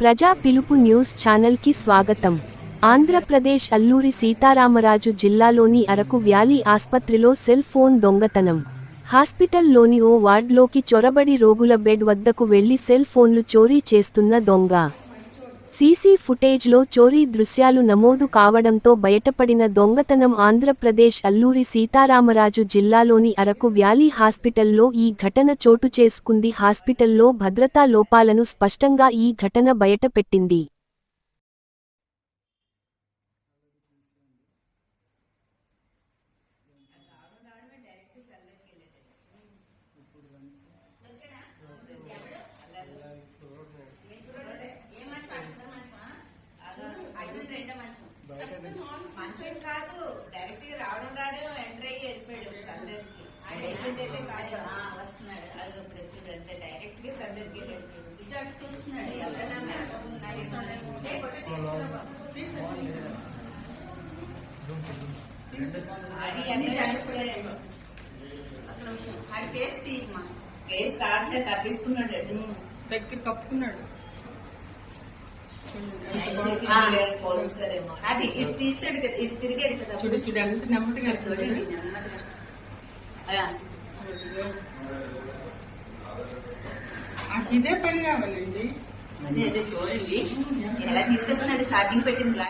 ప్రజా పిలుపు న్యూస్ ఛానల్కి స్వాగతం. ఆంధ్రప్రదేశ్ అల్లూరి సీతారామరాజు జిల్లాలోని అరకు వ్యాలీ ఆస్పత్రిలో సెల్ ఫోన్ దొంగతనం. హాస్పిటల్లోని ఓ వార్డ్లోకి చొరబడి రోగుల బెడ్ వద్దకు వెళ్ళి సెల్ ఫోన్లు చోరీ చేస్తున్న దొంగ. సీసీ ఫుటేజ్లో చోరీ దృశ్యాలు నమోదు కావడంతో బయటపడిన దొంగతనం ఆంధ్రప్రదేశ్ అల్లూరి సీతారామరాజు జిల్లాలోని అరకు వ్యాలీ హాస్పిటల్లో ఈ ఘటన చోటు చేసుకుంది. హాస్పిటల్లో భద్రతా లోపాలను స్పష్టంగా ఈ ఘటన బయటపెట్టింది. మంచం కాదు డైరెక్ట్గా రావడం రావడం ఎంటర్ అయ్యి వెళ్ళిపోయాడు సందర్కి. పేషెంట్ అయితే కాదు. వస్తున్నాడు. అది ఇప్పుడు అంతే డైరెక్ట్గా సందర్కి వెళ్ళిపోయాడు. ఇటు అటు చూస్తున్నాడు. ఎవరైనా ఫేస్ తీయమ్మా. తప్పించుకున్నాడు దగ్గర కప్పుకున్నాడు. అది ఇటు తీసాడు కదా ఇటు తిరిగాడు కదా చూడు చూడు ఎంత నెమ్మదిగా నాకు ఇదే పని కావాలండి అదే అదే చూడండి. ఎలా తీసేస్తున్నాడు ఛార్జింగ్ పెట్టింది